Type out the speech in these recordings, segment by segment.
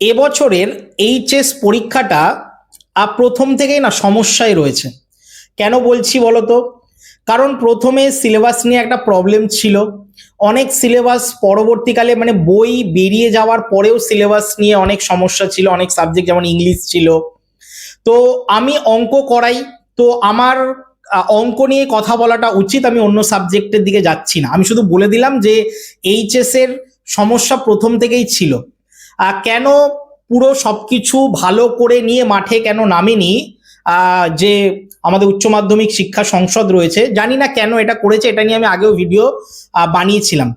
এবছরের এইচএস পরীক্ষাটা প্রথম থেকেই না সমস্যায় রয়েছে। কেন বলছি বলো তো কারণ প্রথমে সিলেবাস নিয়ে একটা প্রবলেম ছিল। অনেক সিলেবাস পরবর্তীকালে মানে বই বেরিয়ে যাওয়ার পরেও সিলেবাস নিয়ে অনেক সমস্যা ছিল, অনেক সাবজেক্ট যেমন ইংলিশ ছিল। তো আমি অঙ্ক করাই, তো আমার অঙ্ক নিয়ে কথা বলাটা উচিত, আমি অন্য সাবজেক্টের দিকে যাচ্ছি না। আমি শুধু বলে দিলাম যে এইচএস এর সমস্যা প্রথম থেকেই ছিল। কেন পুরো সব কিছু ভালো করে নিয়ে মাঠে কেন নামেনি? যে আমাদের উচ্চ মাধ্যমিক শিক্ষা সংসদ রয়েছে, জানি না কেন এটা করেছে, এটা নিয়ে আমি আগেও ভিডিও বানিয়েছিলাম।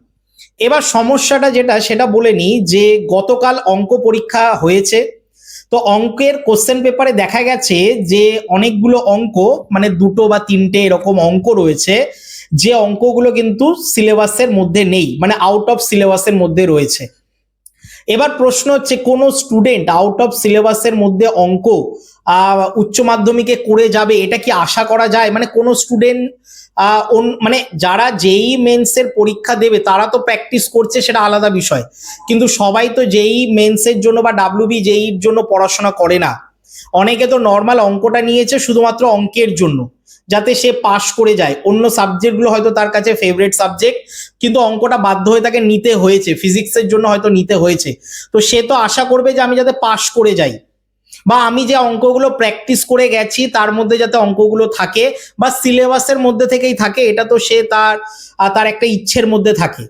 এবার সমস্যাটা যেটা, সেটা বলে নিই যে গতকাল অঙ্ক পরীক্ষা হয়েছে। তো অঙ্কের কোশ্চেন পেপারে দেখা গেছে যে অনেকগুলো অঙ্ক মানে দুটো বা তিনটে এরকম অঙ্ক রয়েছে, যে অঙ্কগুলো কিন্তু সিলেবাসের মধ্যে নেই মানে আউট অফ সিলেবাসের মধ্যে রয়েছে। এবার প্রশ্ন হচ্ছে, কোনো স্টুডেন্ট আউট অফ সিলেবাসের মধ্যে অঙ্ক উচ্চ মাধ্যমিকে করে যাবে, এটা কি আশা করা যায়? মানে কোনো স্টুডেন্ট মানে যারা যেই মেন্সের পরীক্ষা দেবে, তারা তো প্র্যাকটিস করছে, সেটা আলাদা বিষয়। কিন্তু সবাই তো যেই মেন্সের জন্য বা ডাব্লিউবি যেইর জন্য পড়াশোনা করে না। অনেকে তো নর্মাল অঙ্কটা নিয়েছে শুধুমাত্র অঙ্কের জন্য, যাতে সে পাশ করে যায়। অন্য সাবজেক্টগুলো হয়তো তার কাছে ফেভারিট সাবজেক্ট কিন্তু অঙ্কটা বাধ্য হয়ে তাকে নিতে হয়েছে ফিজিক্সের জন্য হয়তো নিতে হয়েছে। তো সে তো আশা করবে যে আমি যাতে পাশ করে যাই, বা আমি যে অঙ্কগুলো প্র্যাকটিস করে গেছি তার মধ্যে যাতে অঙ্কগুলো থাকে, বা সিলেবাসের মধ্যে থেকেই থাকে, এটা তো সে তার তার একটা ইচ্ছের মধ্যে থাকে।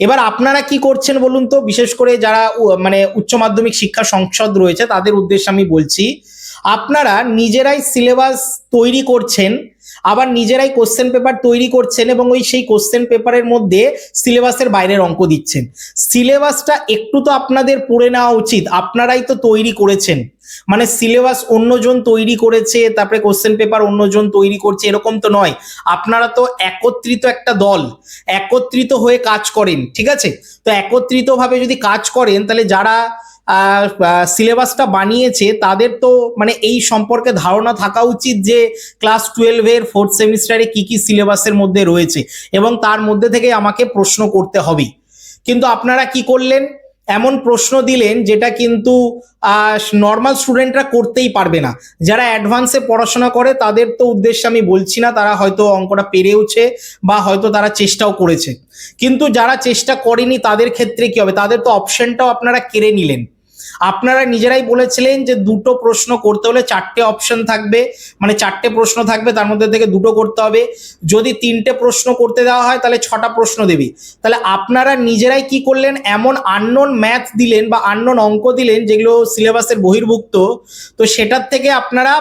এবার আপনারা কি করছেন বলুন তো? বিশেষ করে যারা মানে উচ্চ মাধ্যমিক শিক্ষা সংসদ রয়েছে, তাদের উদ্দেশ্যে আমি বলছি আপনারা নিজেরাই সিলেবাস তৈরি করছেন, আবার নিজেরাই কোশ্চেন পেপার তৈরি করছেন এবং ওই সেই কোশ্চেন পেপারের মধ্যে সিলেবাসের বাইরের অঙ্ক দিচ্ছেন। সিলেবাসটা একটু তো আপনাদের পড়ে নেওয়া উচিত, আপনারাই তো তৈরি করেছেন। মানে সিলেবাস অন্যজন তৈরি করেছে, তারপরে কোশ্চেন পেপার অন্যজন তৈরি করছে, এরকম তো নয়। আপনারা তো একত্রিত একটা দল, একত্রিত হয়ে কাজ করেন, ঠিক আছে? তো একত্রিতভাবে যদি কাজ করেন, তাহলে যারা সিলেবাসটা বানিয়েছে, তাদের তো মানে এই সম্পর্কে ধারণা থাকা উচিত যে ক্লাস টুয়েলভের ফোর্থ সেমিস্টারে কি কি সিলেবাসের মধ্যে রয়েছে এবং তার মধ্যে থেকে আমাকে প্রশ্ন করতে হবে। কিন্তু আপনারা কি করলেন? এমন প্রশ্ন দিলেন যেটা কিন্তু নর্মাল স্টুডেন্টরা করতেই পারবে না। যারা অ্যাডভান্সে পড়াশোনা করে, তাদের তো উদ্দেশ্যে আমি বলছি না, তারা হয়তো অঙ্কটা পেরেওছে বা হয়তো তারা চেষ্টাও করেছে। কিন্তু যারা চেষ্টা করেনি, তাদের ক্ষেত্রে কি হবে? তাদের তো অপশনটাও আপনারা কেড়ে নিলেন। আপনারা নিজেরাই বলেছিলেন যে দুটো প্রশ্ন করতে হলে চারটে অপশন থাকবে। মানে চারটে প্রশ্ন থাকবে, তার মধ্যে থেকে দুটো করতে হবে। যদি তিনটে প্রশ্ন করতে দেওয়া হয়, তাহলে ছটা প্রশ্ন দেবি। তাহলে আপনারা নিজেরাই কি করলেন? এমন আননোন ম্যাথ দিলেন বা আননোন অঙ্ক দিলেন যেগুলো সিলেবাসের বহির্ভুক্ত। তো সেটার থেকে আপনারা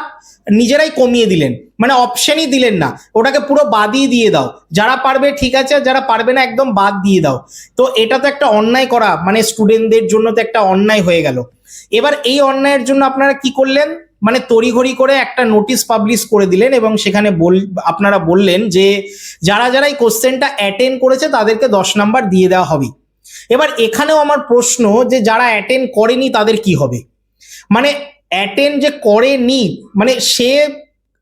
নিজেরাই কমিয়ে দিলেন। মানে অপশনই দিলেন না। ওটাকে পুরো বাদই দিয়ে দাও। যারা পারবে, ঠিক আছে, যারা পারবে না, একদম বাদ দিয়ে দাও। তো এটা তো একটা অন্যায় করা মানে স্টুডেন্টদের জন্য তো একটা অন্যায় হয়ে গেল। এবার এই অন্যায়ের জন্য আপনারা কি করলেন? মানে তড়িঘড়ি করে একটা নোটিশ পাবলিশ করে দিলেন এবং সেখানে বল, আপনারা বললেন যে, যারা যারা এই কোশ্চেনটা অ্যাটেন্ড করেছে, তাদেরকে দশ নাম্বার দিয়ে দেওয়া হবে। এবার এখানেও আমার প্রশ্ন যে, যারা অ্যাটেন্ড করেনি, তাদের কি হবে? মানে অ্যাটেন্ড যে করেনি মানে সে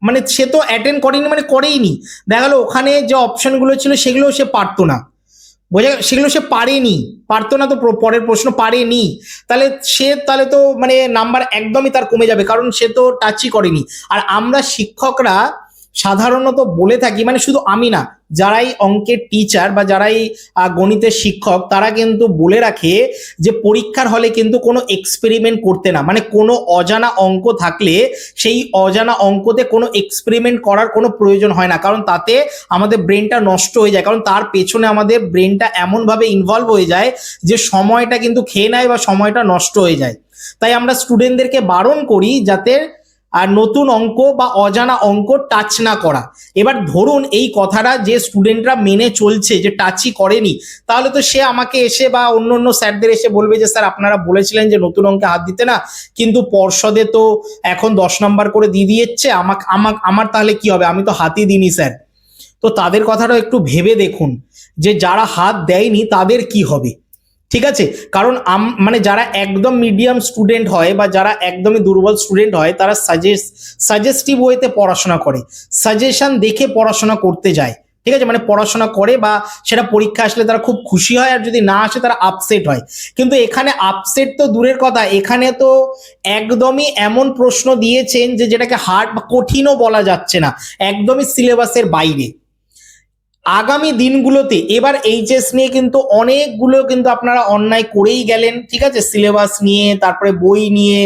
মানে সে তো অ্যাটেন্ড করেনি মানে করেইনি। দেখা গেলো ওখানে যে অপশনগুলো ছিল সেগুলো সে পারতো না। বোঝা গেল? সেগুলো সে পারেনি। পারতো না তো পরের প্রশ্ন পারেনি। তাহলে সে তাহলে তো মানে নাম্বার একদমই তার কমে যাবে, কারণ সে তো টাচই করেনি। আর আমরা শিক্ষকরা সাধারণত বলে থাকি মানে শুধু আমি না, যারাই অঙ্কের টিচার বা যারাই গণিতের শিক্ষক, তারা কিন্তু বলে রাখে যে পরীক্ষার হলে কিন্তু কোনো এক্সপেরিমেন্ট করতে না। মানে কোনো অজানা অঙ্ক থাকলে সেই অজানা অঙ্কতে কোনো এক্সপেরিমেন্ট করার কোনো প্রয়োজন হয় না। কারণ তাতে আমাদের ব্রেনটা নষ্ট হয়ে যায়। কারণ তার পেছনে আমাদের ব্রেনটা এমনভাবে ইনভলভ হয়ে যায় যে সময়টা কিন্তু খেয়ে নেয় বা সময়টা নষ্ট হয়ে যায়। তাই আমরা স্টুডেন্টদেরকে বারণ করি যাতে আর নতুন অঙ্ক বা অজানা অঙ্ক টাচ না করা। এবার ধরুন এই কথাটা যে স্টুডেন্টরা মেনে চলছে, যে টাচই করেনি, তাহলে তো সে আমাকে এসে বা অন্য অন্য স্যারদের এসে বলবে যে, স্যার, আপনারা বলেছিলেন যে নতুন অঙ্কে হাত দিতে না, কিন্তু পর্ষদে তো এখন দশ নম্বর করে দিয়ে দিয়েছে, আমাকে আমার আমার তাহলে কি হবে? আমি তো হাতই দিইনি, স্যার। তো তাদের কথাটা একটু ভেবে দেখুন, যে যারা হাত দেয়নি তাদের কি হবে? ঠিক আছে? কারণ আম- মানে যারা একদম মিডিয়াম স্টুডেন্ট হয় বা যারা একদমই দুর্বল স্টুডেন্ট হয়, তারা সাজেস্ট সাজেস্টিভ ওয়েতে পড়াশোনা করে। সাজেশন দেখে পড়াশোনা করতে যায়। ঠিক আছে? মানে পড়াশোনা করে বা সেটা পরীক্ষা আসলে তারা খুব খুশি হয়, আর যদি না আসে তারা আপসেট হয়। কিন্তু এখানে আপসেট তো দূরের কথা। এখানে তো একদমই এমন প্রশ্ন দিয়েছেন যে যেটাকে হার্ড বা কঠিনও বলা যাচ্ছে না। একদমই সিলেবাসের বাইরে। আগামী দিনগুলোতে এবার এইচএস নিয়ে কিন্তু অনেকগুলো কিন্তু আপনারা অন্যায় করেই গেলেন, ঠিক আছে? সিলেবাস নিয়ে, তারপরে বই নিয়ে,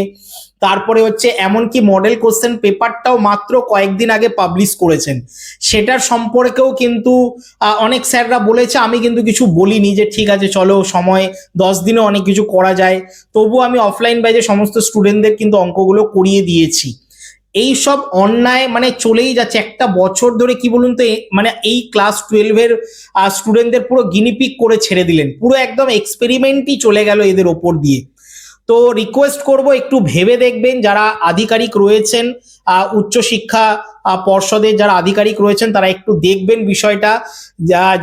তারপরে হচ্ছে এমনকি মডেল কোশ্চেন পেপারটাও মাত্র কয়েকদিন আগে পাবলিশ করেছেন। সেটার সম্পর্কেও কিন্তু অনেক স্যাররা বলেছে, আমি কিন্তু কিছু বলিনি যে ঠিক আছে, চলো, সময়, দশ দিনে অনেক কিছু করা যায়। তবু আমি অফলাইন ব্যাচে সমস্ত স্টুডেন্টদের কিন্তু অঙ্কগুলো করিয়ে দিয়েছি। এই সব অন্যায় মানে চলেই যাচ্ছে। একটা বছর ধরে কি বলুন তো মানে এই ক্লাস টুয়েলভের স্টুডেন্টদের পুরো গিনিপিক করে ছেড়ে দিলেন। পুরো একদম এক্সপেরিমেন্টই চলে গেল এদের ওপর দিয়ে। তো রিকোয়েস্ট করব, একটু ভেবে দেখবেন যারা আধিকারিক রয়েছেন উচ্চশিক্ষা পর্ষদের যারা আধিকারিক রয়েছেন, তারা একটু দেখবেন বিষয়টা।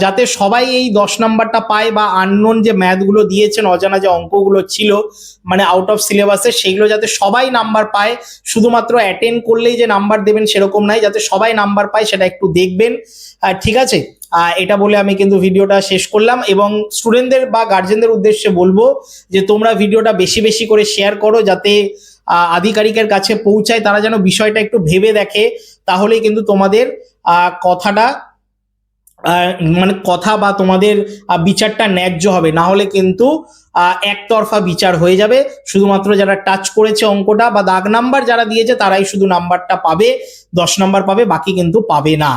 যাতে সবাই এই দশ নাম্বারটা পায় বা আননোন যে ম্যাথগুলো দিয়েছেন, অজানা যে অঙ্কগুলো ছিল মানে আউট অফ সিলেবাসে সেগুলো যাতে সবাই নাম্বার পায়। শুধুমাত্র অ্যাটেন্ড করলেই যে নাম্বার দেবেন সেরকম নাই, যাতে সবাই নাম্বার পায়, সেটা একটু দেখবেন। ঠিক আছে? এটা বলে আমি কিন্তু ভিডিওটা শেষ করলাম এবং স্টুডেন্টদের বা গার্জেনদের উদ্দেশ্যে বলব যে তোমরা ভিডিওটা বেশি বেশি করে শেয়ার করো, যাতে আধিকারিকের কাছে পৌঁছায়, তারা যেন বিষয়টা একটু ভেবে দেখে, তাহলেই কিন্তু তোমাদের কথাটা মানে কথা বা তোমাদের বিচারটা ন্যায্য হবে। না হলে কিন্তু একতরফা বিচার হয়ে যাবে। শুধুমাত্র যারা টাচ করেছে অঙ্কটা বা দাগ নাম্বার যারা দিয়েছে, তারাই শুধু নাম্বারটা পাবে, দশ নাম্বার পাবে, বাকি কিন্তু পাবে না।